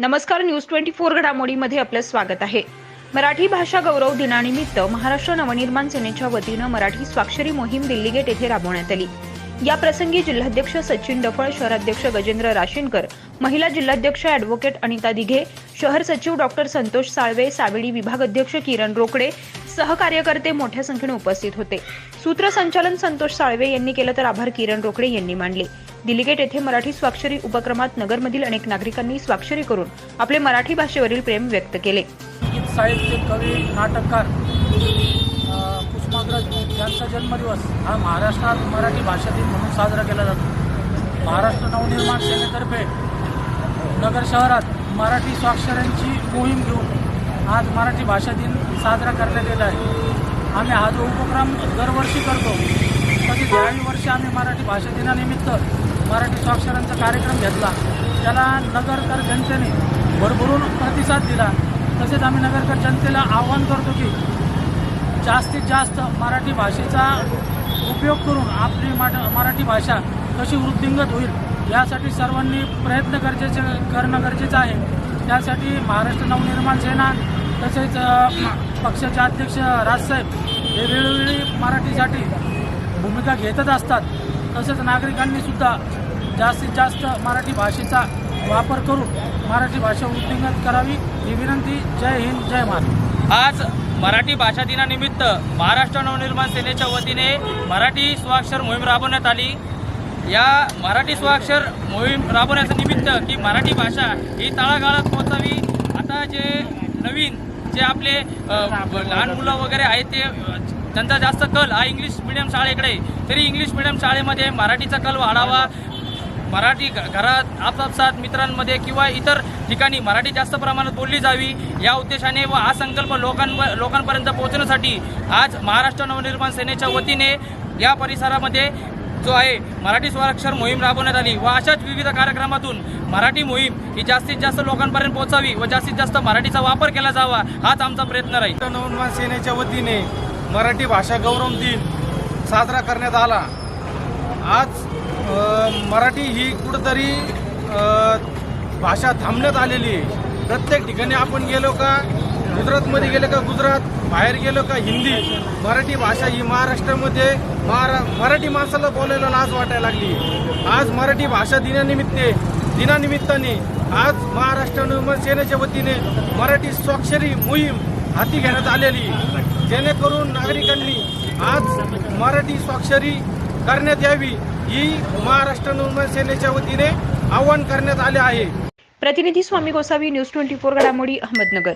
नमस्कार news twenty four घडामोडीमध्ये आपलं स्वागत आहे. मराठी भाषा गौरव दिनानिमित्त महाराष्ट्र नवनिर्माण सेनेच्या वतीनं मराठी स्वाक्षरी मोहीम दिल्ली गेट येथे राबवण्यात आली. या प्रसंगी जिल्हाध्यक्ष सचिन डफळ शहराध्यक्ष गजेंद्र राशीनकर महिला जिल्हाध्यक्ष अॅडव्होकेट अनिता दिघे शहर सचिव डॉक्टर संतोष साळवे सावेडी विभाग अध्यक्ष किरण रोकडे सहकार्यकर्ते मोठ्या संख्येने उपस्थित होते. सूत्रसंचालन संतोष साळवे यांनी केलं तर आभार किरण रोकडे यांनी मानले. दिलीगेट येथे मराठी स्वाक्षरी उपक्रमात नगरमधील अनेक नागरिकांनी स्वाक्षरी करून आपले मराठी भाषेवरील प्रेम व्यक्त केले. साहित्य साहित्यिक कवी नाटककार अ, कुसुमाग्रज यांचा जन्मदिवस हा महाराष्ट्रात मराठी भाषा दिन म्हणून साजरा केला जातो. महाराष्ट्र नवनिर्माण सेनेतर्फे नगर शहरात मराठी स्वाक्षरांची मोहीम घेऊन आज मराठी भाषा दिन साजरा करण्यात येत आहे. आम्ही हा जो उपक्रम दरवर्षी करतो तसेच दहावी वर्षी आम्ही मराठी भाषा दिनानिमित्त मराठी स्वाक्षरांचा कार्यक्रम घेतला. त्याला नगरकर जनतेने भरभरून प्रतिसाद दिला. तसेच आम्ही नगरकर जनतेला आवाहन करतो की जास्तीत जास्त मराठी भाषेचा उपयोग करून आपली मराठी भाषा कशी वृद्धिंगत होईल यासाठी सर्वांनी प्रयत्न गरजेचे करणं गरजेचं आहे. त्यासाठी महाराष्ट्र नवनिर्माण सेना तसेच पक्षाचे अध्यक्ष राजसाहेब हे वेळोवेळी मराठीसाठी भूमिका घेतच असतात. तसेच नागरिकांनी सुद्धा जास्तीत जास्त मराठी भाषेचा वापर करून मराठी भाषा वृद्धिंगत करावी ही विनंती. जय हिंद जय महाराष्ट्र. आज मराठी भाषा दिनानिमित्त महाराष्ट्र नवनिर्माण सेनेच्या वतीने मराठी स्वाक्षर मोहीम राबवण्यात आली. या मराठी स्वाक्षर मोहीम राबवण्याचं निमित्त की मराठी भाषा ही तळागाळात पोहोचावी. आता जे नवीन जे आपले लहान मुलं वगैरे आहेत ते त्यांचा जास्त कल हा इंग्लिश मिडियम शाळेकडे. तरी इंग्लिश मिडियम शाळेमध्ये मराठीचा कल वाढावा. मराठी घ- घरात आपापसात मित्रांमध्ये किंवा इतर ठिकाणी मराठी जास्त प्रमाणात बोलली जावी या उद्देशाने व हा संकल्प लोकांव लोकांपर्यंत पोहोचण्यासाठी आज महाराष्ट्र नवनिर्माण सेनेच्या वतीने या परिसरामध्ये जो आहे मराठी स्वाक्षर मोहीम राबवण्यात आली व अशाच विविध कार्यक्रमातून मराठी मोहीम ही जास्तीत जास्त लोकांपर्यंत पोहोचावी व जास्तीत जास्त मराठीचा वापर केला जावा हाच आमचा प्रयत्न राहील. नवनिर्माण सेनेच्या वतीने मराठी भाषा गौरव दिन साजरा करण्यात आला. आज मराठी ही कुठंतरी भाषा थांबण्यात आलेली आहे. प्रत्येक ठिकाणी आपण गेलो का गुजरातमध्ये गेलो का गुजरात बाहेर गेलो का हिंदी मराठी भाषा ही महाराष्ट्रामध्ये महारा मराठी माणसाला बोलायला लाज वाटायला लागली. आज मराठी भाषा दिनानिमित्ते दिनानिमित्ताने आज महाराष्ट्र नवनिर्माण सेनेच्या वतीने मराठी स्वाक्षरी मोहीम हाती घेण्यात आलेली. जेणेकरून नागरिकांनी आज मराठी स्वाक्षरी करण्यात यावी ही महाराष्ट्र निर्माण सेनेच्या वतीने आवाहन करण्यात आले आहे. प्रतिनिधी Swami Gosavi news twenty four घडामोडी अहमदनगर.